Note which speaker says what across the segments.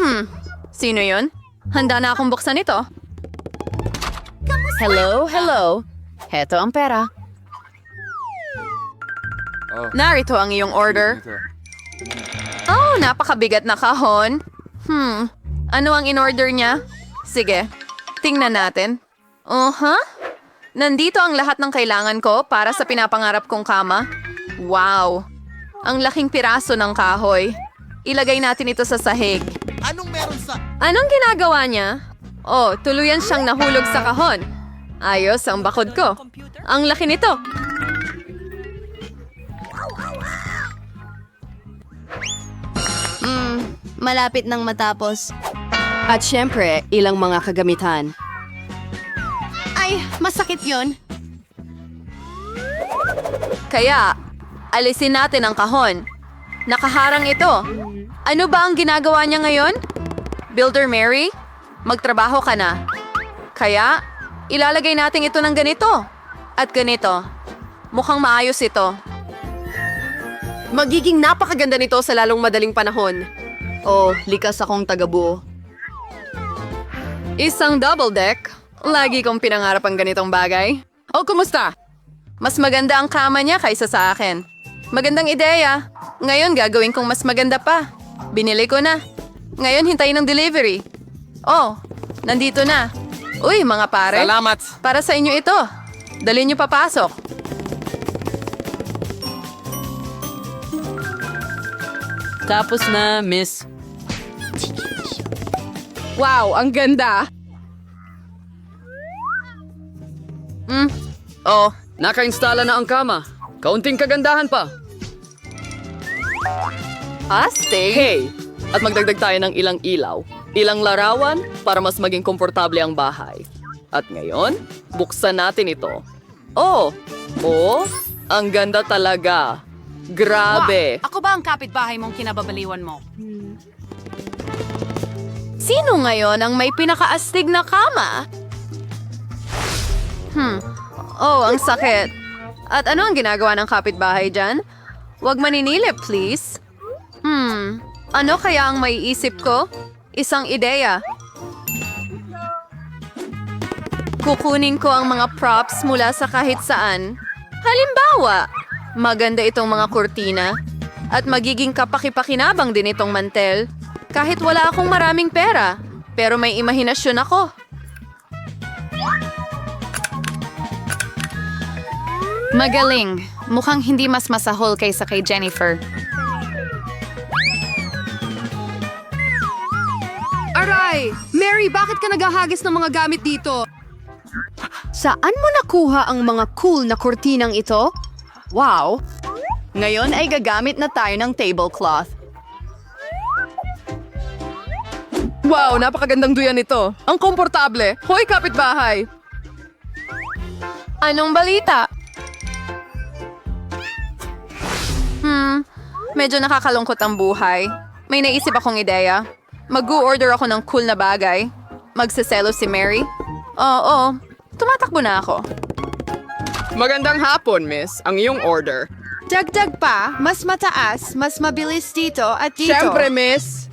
Speaker 1: Hmm, sino yun? Handa na akong buksan ito. Hello, hello. Heto ang pera. Narito ang iyong order. Oh, napakabigat na kahon. Hmm, ano ang in-order niya? Sige, tingnan natin. Uh-huh. Nandito ang lahat ng kailangan ko para sa pinapangarap kong kama. Wow! Ang laking piraso ng kahoy. Ilagay natin ito sa sahig.
Speaker 2: Anong meron sa...
Speaker 1: Anong ginagawa niya? Oh, tuluyan siyang nahulog sa kahon. Ayos ang bakod ko. Ang laki nito.
Speaker 3: Hmm, malapit nang matapos.
Speaker 1: At syempre, ilang mga kagamitan.
Speaker 3: Ay, masakit yon.
Speaker 1: Kaya, alisin natin ang kahon. Nakaharang ito. Ano ba ang ginagawa niya ngayon? Builder Mary, magtrabaho ka na. Kaya, ilalagay natin ito ng ganito. At ganito. Mukhang maayos ito. Magiging napakaganda nito sa lalong madaling panahon. Oh, likas akong tagabuo. Isang double deck. Lagi kong pinangarap ang ganitong bagay. Oh, kumusta? Mas maganda ang kama niya kaysa sa akin. Magandang ideya. Ngayon gagawin kong mas maganda pa. Binili ko na. Ngayon hintayin ng delivery. Oh, nandito na. Uy, mga pare.
Speaker 2: Salamat.
Speaker 1: Para sa inyo ito. Dali niyo papasok.
Speaker 4: Tapos na, miss.
Speaker 1: Wow, ang ganda. Hmm. Oh,
Speaker 4: Naka-installa na ang kama. Kaunting kagandahan pa.
Speaker 1: Astig.
Speaker 4: Hey! At magdagdag tayo ng ilang ilaw, ilang larawan para mas maging komportable ang bahay. At ngayon, buksan natin ito. Oh! Oh! Ang ganda talaga! Grabe!
Speaker 3: Ako ba ang kapitbahay mong kinababaliwan mo?
Speaker 1: Sino ngayon ang may pinakaastig na kama? Hmm. Oh, ang sakit. At ano ang ginagawa ng kapitbahay dyan? Huwag maninilip, please. Ano kaya ang may isip ko? Isang ideya. Kukunin ko ang mga props mula sa kahit saan. Halimbawa, maganda itong mga kurtina. At magiging kapakipakinabang din itong mantel. Kahit wala akong maraming pera, pero may imahinasyon ako.
Speaker 5: Magaling. Mukhang hindi mas masahol kaysa kay Jennifer.
Speaker 1: Aray! Mary, bakit ka naghahagis ng mga gamit dito? Saan mo nakuha ang mga cool na kurtinang ito? Wow! Ngayon ay gagamit na tayo ng tablecloth. Wow, napakagandang duyan nito. Ang komportable. Hoy, kapitbahay! Anong balita? Hmm, medyo nakakalungkot ang buhay. May naisip akong ideya. Mag-order ako ng cool na bagay. Magsaselo si Mary. Oo, tumatakbo na ako.
Speaker 6: Magandang hapon, miss. Ang iyong order.
Speaker 3: Dagdag pa, mas mataas, mas mabilis dito at dito.
Speaker 6: Siyempre, miss.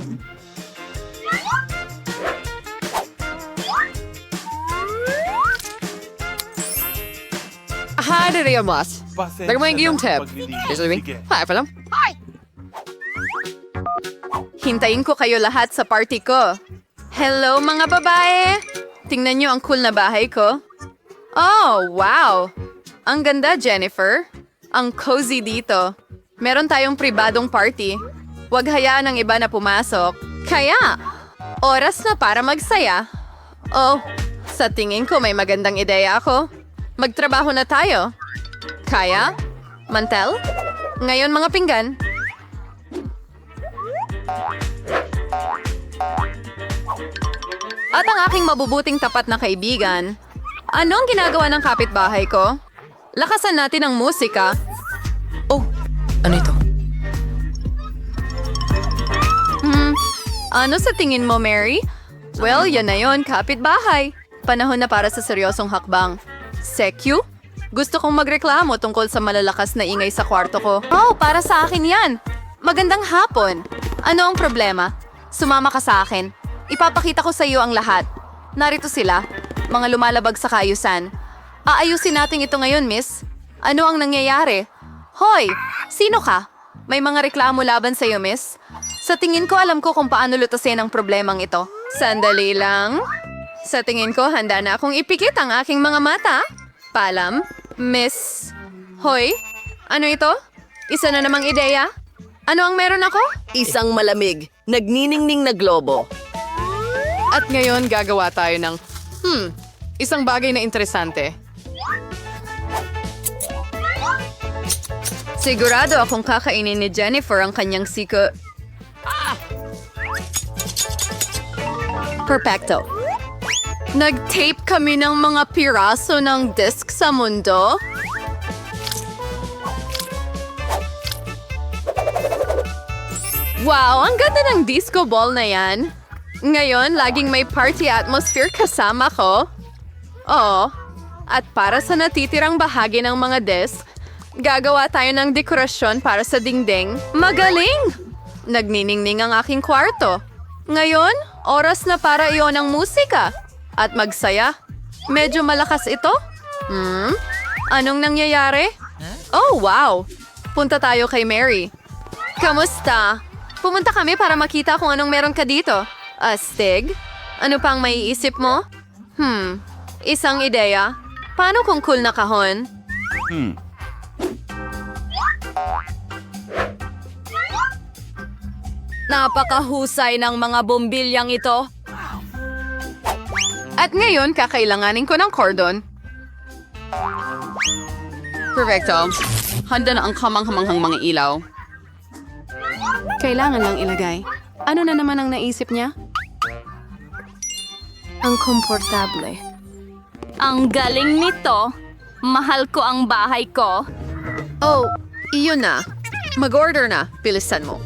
Speaker 4: Hi, Rio Mas. Yung iyong tab. Sabi, hi, pa lang.
Speaker 1: Hintayin ko kayo lahat sa party ko. Hello mga babae! Tingnan niyo ang cool na bahay ko. Oh, wow! Ang ganda, Jennifer. Ang cozy dito. Meron tayong pribadong party. Huwag hayaan ng iba na pumasok. Kaya, oras na para magsaya. Oh, sa tingin ko may magandang ideya ako. Magtrabaho na tayo. Kaya? Mantel? Ngayon mga pinggan. Ang aking mabubuting tapat na kaibigan, anong ginagawa ng kapitbahay ko? Lakasan natin ang musika.
Speaker 4: Oh, ano ito?
Speaker 1: Hmm, ano sa tingin mo, Mary? Well, yan na yon, kapitbahay. Panahon na para sa seryosong hakbang. Sekyu? Gusto kong magreklamo tungkol sa malalakas na ingay sa kwarto ko. Oh, para sa akin yan. Magandang hapon. Ano ang problema? Sumama ka sa akin. Ipapakita ko sa iyo ang lahat. Narito sila, mga lumalabag sa kaayusan. Aayusin natin ito ngayon, miss. Ano ang nangyayari? Hoy! Sino ka? May mga reklamo laban sa iyo, miss? Sa tingin ko, alam ko kung paano lutasin ang problemang ito. Sandali lang. Sa tingin ko, handa na akong ipikit ang aking mga mata. Palam, miss... Hoy, ano ito? Isa na namang ideya? Ano ang meron ako?
Speaker 4: Isang malamig, nagniningning na globo.
Speaker 6: At ngayon gagawa tayo ng, hmm, isang bagay na interesante.
Speaker 1: Sigurado akong kakainin ni Jennifer ang kanyang siko. Perfecto. Nag-tape kami ng mga piraso ng disc sa mundo? Wow, ang ganda ng disco ball na yan. Ngayon, laging may party atmosphere kasama ko. Oo. At para sa natitirang bahagi ng mga disc, gagawa tayo ng dekorasyon para sa dingding. Magaling! Nagniningning ang aking kwarto. Ngayon, oras na para iyon ang musika. At magsaya. Medyo malakas ito? Hmm? Anong nangyayari? Oh, wow! Punta tayo kay Mary. Kamusta? Pumunta kami para makita kung anong meron ka dito. Astig? Ano pang maiisip mo? Hmm, isang ideya. Paano kung cool na kahon?
Speaker 4: Napakahusay ng mga bombilyang ito.
Speaker 1: At ngayon, kakailanganin ko ng cordon.
Speaker 6: Perfecto. Handa na ang kamanghamanghang mga ilaw. Kailangan lang ilagay. Ano na naman ang naisip niya?
Speaker 1: Ang komportable.
Speaker 2: Ang galing nito. Mahal ko ang bahay ko.
Speaker 1: Oh, iyon na. Mag-order na. Bilisan mo.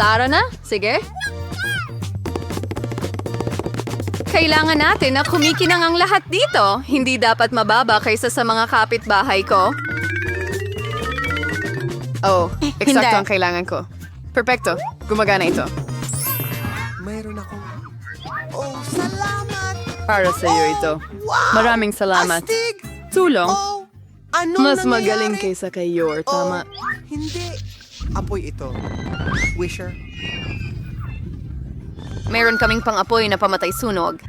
Speaker 1: Tara na. Sige. Kailangan natin na kumikinang ang lahat dito. Hindi dapat mababa kaysa sa mga kapitbahay ko.
Speaker 6: Oh, eksakto ang kailangan ko. Perfecto. Gumagana ito. Para sa iyo ito. Maraming salamat.
Speaker 7: Astig!
Speaker 6: Tulong.
Speaker 7: Oh, ano
Speaker 6: Mas magaling
Speaker 7: nangyayari?
Speaker 6: kaysa kay Yor, tama.
Speaker 7: Oh, hindi. Apoy ito. Wisher.
Speaker 1: Meron kaming pang-apoy na pamatay sunog.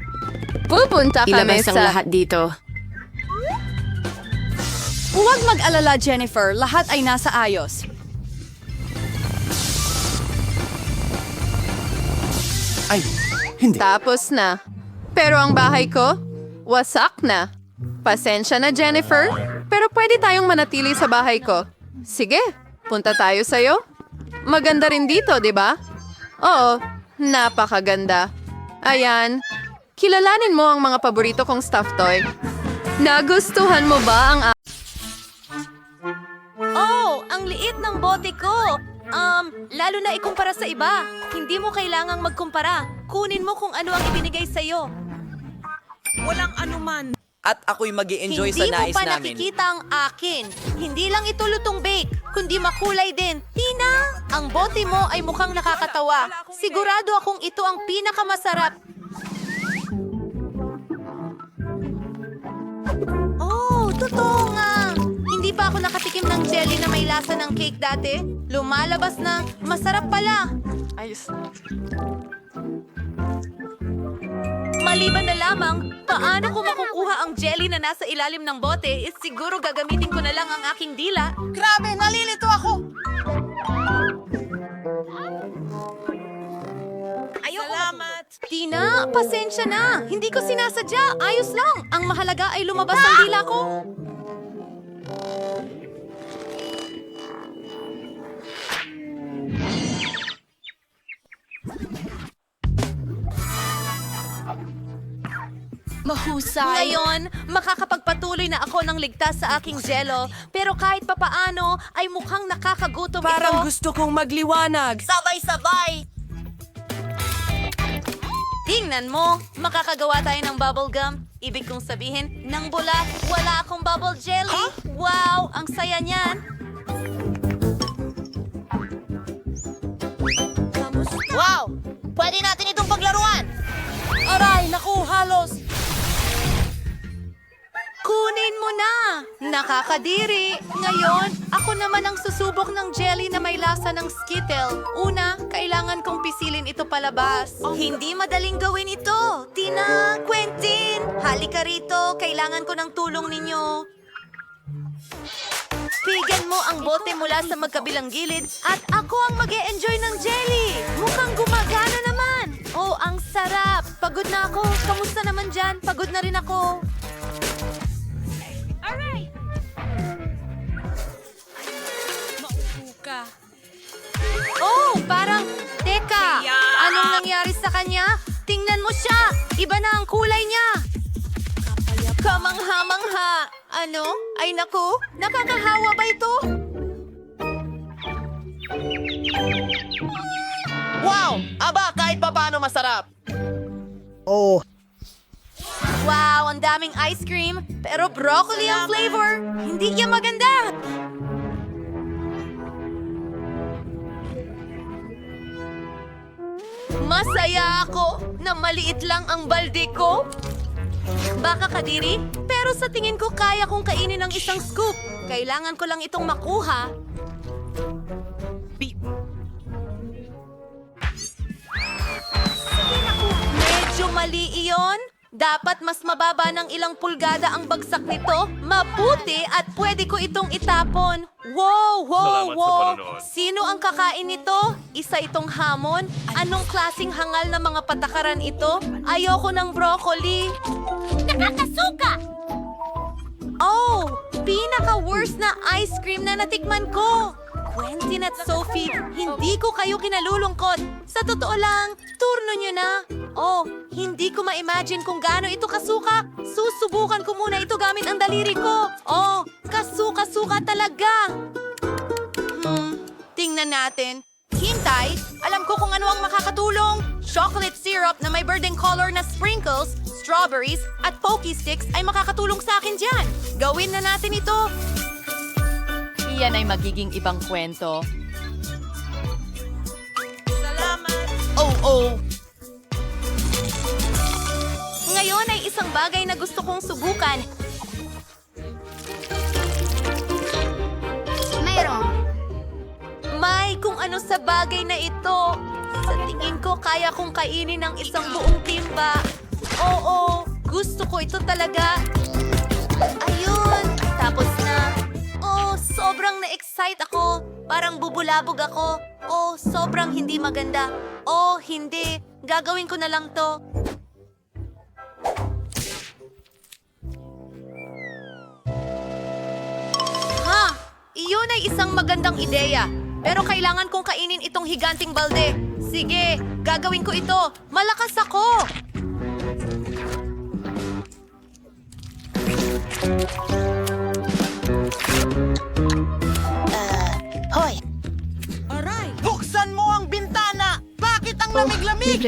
Speaker 1: Pupunta kami
Speaker 8: Ilabas ang
Speaker 1: sa...
Speaker 8: lahat dito.
Speaker 9: Huwag mag-alala, Jennifer. Lahat ay nasa ayos.
Speaker 7: Ay, hindi.
Speaker 1: Tapos na. Pero ang bahay ko, wasak na. Pasensya na, Jennifer. Pero pwede tayong manatili sa bahay ko. Sige, punta tayo sa'yo. Maganda rin dito, di ba? Oo, napakaganda. Ayan, kilalanin mo ang mga paborito kong stuffed toy. Nagustuhan mo ba ang
Speaker 2: Oh, ang liit ng bote ko. Um, lalo na ikumpara sa iba. Hindi mo kailangang magkumpara. Kunin mo kung ano ang ibinigay sa'yo.
Speaker 10: At ako'y mag enjoy sa
Speaker 2: Hindi mo
Speaker 10: nais
Speaker 2: pa
Speaker 10: namin.
Speaker 2: nakikita ang akin. Hindi lang ito lutong bake, kundi makulay din. Tina, ang bote mo ay mukhang nakakatawa. Sigurado akong ito ang pinakamasarap. Oh, totoo nga. Hindi pa ako nakatikim ng jelly na may lasa ng cake dati. Lumalabas na, masarap pala.
Speaker 6: Ayos.
Speaker 2: Maliban na lamang, paano ko makukuha ang jelly na nasa ilalim ng bote? Eh, siguro gagamitin ko na lang ang aking dila.
Speaker 9: Grabe, nalilito ako.
Speaker 2: Salamat! Tina, pasensya na. Hindi ko sinasadya. Ayos lang. Ang mahalaga ay lumabas ang dila ko.
Speaker 9: Mahusay.
Speaker 2: Ngayon, makakapagpatuloy na ako ng ligtas sa aking jello. Pero kahit papaano, ay mukhang nakakagutom
Speaker 10: Parang
Speaker 2: ito.
Speaker 10: gusto kong magliwanag.
Speaker 2: Sabay-sabay! Tingnan mo, makakagawa tayo ng bubble gum. Ibig kong sabihin, nang bula, wala akong bubble jelly. Wow, ang saya niyan. Pwede natin Nakakadiri! Ngayon, ako naman ang susubok ng jelly na may lasa ng Skittle. Una, kailangan kong pisilin ito palabas. Hindi madaling gawin ito! Tina! Quentin! Halika rito! Kailangan ko ng tulong ninyo. Pigan mo ang bote mula sa magkabilang gilid at ako ang mag enjoy ng jelly! Mukhang gumagana naman! Oh, ang sarap! Pagod na ako. Kamusta naman dyan? Pagod na rin ako. Oh, sa kanya? Tingnan mo siya! Iba na ang kulay niya! Kamangha-mangha! Ano? Ay naku! Nakakahawa ba ito?
Speaker 10: Wow! Aba, kahit pa paano masarap.
Speaker 7: Oh,
Speaker 2: Wow, ang daming ice cream! Pero broccoli ang flavor! Hindi niya maganda! Masaya ako na maliit lang ang balde ko. Baka kadiri, pero sa tingin ko kaya kong kainin ng isang scoop. Kailangan ko lang itong makuha. Medyo mali iyon. Dapat mas mababa ng ilang pulgada ang bagsak nito. Mabuti at pwede ko itong itapon. Wow, wow, wow. Sino ang kakain nito? Isa itong hamon? Anong klasing hangal na mga patakaran ito? Ayoko ng broccoli. Nakakasuka! Oh, pinaka-worst na ice cream na natikman ko. Quentin at Sophie, hindi ko kayo kinalulungkot. Sa totoo lang, turno nyo na. Oh, hindi ko ma-imagine kung gaano ito kasuka. Susubukan ko muna ito gamit ang daliri ko. Oh, kasuka-suka talaga. Hmm, tingnan natin. Hintay, alam ko kung ano ang makakatulong. Chocolate syrup na may birding color na sprinkles, strawberries, at pokey sticks ay makakatulong sa akin dyan. Gawin na natin ito.
Speaker 1: Iyan ay magiging ibang kwento.
Speaker 10: Oh, oh.
Speaker 2: Ngayon ay isang bagay na gusto kong subukan.
Speaker 5: Mayroong.
Speaker 2: May kung ano sa bagay na ito. Sa tingin ko, kaya kong kainin ng isang buong timba. Oo, gusto ko ito talaga. Ayun, sobrang na-excite ako. Parang bubulabog ako. Oh, sobrang hindi maganda. Oh, hindi. Gagawin ko na lang to. Ha! Iyon ay isang magandang ideya. Pero kailangan kong kainin itong higanting balde. Sige, gagawin ko ito. Malakas ako!
Speaker 10: Buksan Bakit ang lamig-lamig?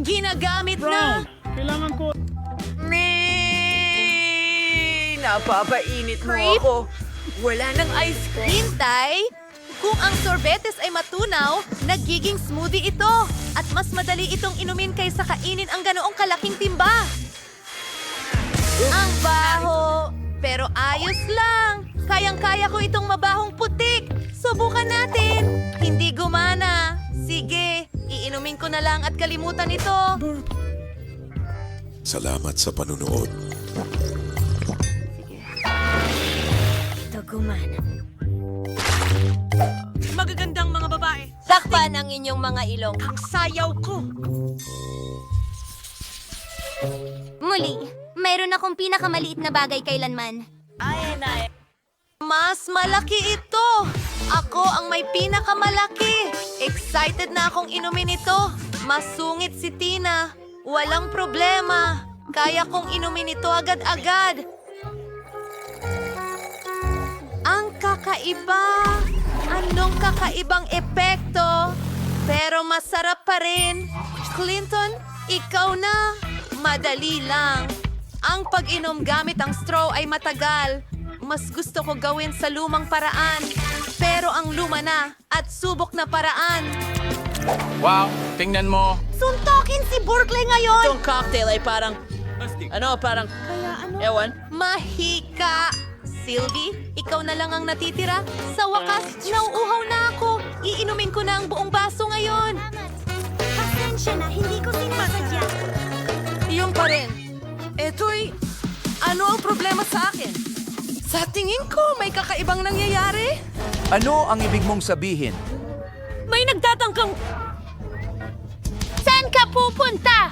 Speaker 2: Ginagamit na!
Speaker 8: Kailangan ko.
Speaker 10: May... Napapainit mo
Speaker 2: Creep?
Speaker 10: ako. Wala ng ice cream.
Speaker 2: Hintay! Kung ang sorbetes ay matunaw, nagiging smoothie ito. At mas madali itong inumin kaysa kainin ang ganoong kalaking timba. Ang baho! Pero ayos lang. Kayang-kaya ko itong mabahong putik. Subukan natin. Hindi gumana. Sige, iinumin ko na lang at kalimutan ito.
Speaker 11: Salamat sa panunood.
Speaker 2: Ito gumana.
Speaker 10: Magagandang mga babae.
Speaker 2: Takpan ang inyong mga ilong.
Speaker 10: Ang sayaw ko.
Speaker 2: Muli, mayroon akong pinakamaliit na bagay kailanman. Mas malaki ito! Ako ang may pinakamalaki! Excited na akong inumin ito! Masungit si Tina! Walang problema! Kaya kong inumin ito agad-agad! Ang kakaiba! Anong kakaibang epekto? Pero masarap pa rin! Clinton, ikaw na! Madali lang! Ang pag-inom gamit ang straw ay matagal. Mas gusto ko gawin sa lumang paraan. Pero ang luma na at subok na paraan.
Speaker 8: Wow, Tingnan mo.
Speaker 2: Suntokin si Berkeley ngayon!
Speaker 10: Itong cocktail ay parang... Ano, parang... Ewan.
Speaker 2: Mahika! Sylvie, ikaw na lang ang natitira. Sa wakas, nauuhaw na ako. Iinumin ko na ang buong baso ngayon. Pasensya na, hindi ko sinasadya.
Speaker 10: Iyon pa rin. Eto'y... Ano ang problema sa akin? Sa tingin ko, may kakaibang nangyayari.
Speaker 11: Ano ang ibig mong sabihin?
Speaker 2: May nagtatangkang...
Speaker 5: Saan ka pupunta?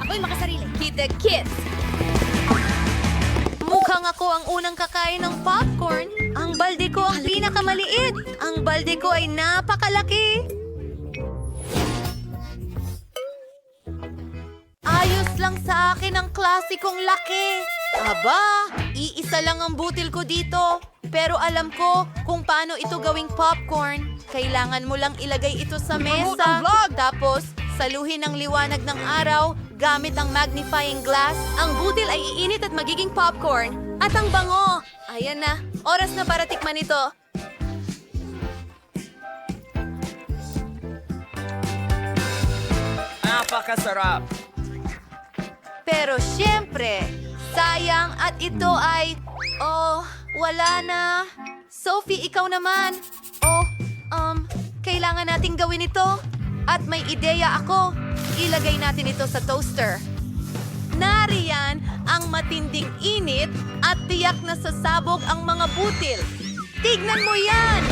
Speaker 2: Ako'y makasarili. Hit the kiss. Mukhang ako ang unang kakain ng popcorn. Ang balde ko ang pinakamaliit. Ang balde ko ay napakalaki. Lang sa akin ang klasikong laki. Aba, iisa lang ang butil ko dito. Pero alam ko kung paano ito gawing popcorn. Kailangan mo lang ilagay ito sa mesa. Tapos, saluhin ang liwanag ng araw gamit ang magnifying glass. Ang butil ay iinit at magiging popcorn. At ang bango. Ayan na. Oras na para tikman ito.
Speaker 11: Napakasarap!
Speaker 2: Pero syempre, sayang at ito ay... Oh, wala na. Sophie, ikaw naman. Oh, um, kailangan nating gawin ito. At may ideya ako. Ilagay natin ito sa toaster. Nariyan ang matinding init at tiyak na sasabog ang mga butil. Tignan mo yan!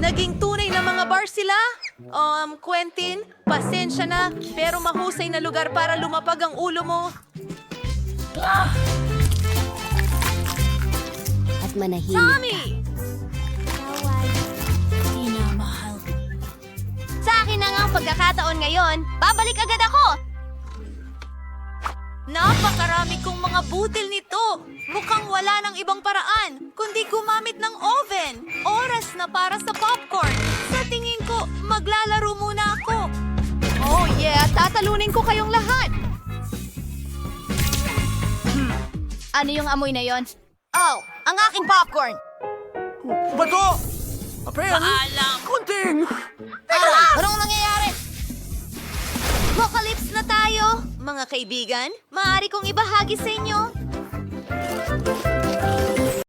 Speaker 2: Naging tunay na mga bar sila? Um, Quentin, pasensya na, pero mahusay na lugar para lumapag ang ulo mo.
Speaker 12: At manahimik
Speaker 2: Tommy!
Speaker 12: Sa akin na nga ang pagkakataon ngayon, babalik agad ako!
Speaker 2: Napakarami kong mga butil nito. Mukhang wala ng ibang paraan, kundi gumamit ng oven. Oras na para sa popcorn. Sa tingin ko, maglalaro muna ako.
Speaker 3: Oh yeah, tatalunin ko kayong lahat.
Speaker 12: Ano yung amoy na yon? Oh, ang aking popcorn!
Speaker 11: Bato! Apen! Kunting!
Speaker 12: Aray! Anong nangyayari?
Speaker 2: Apocalypse na tayo! Mga kaibigan, maaari kong ibahagi sa inyo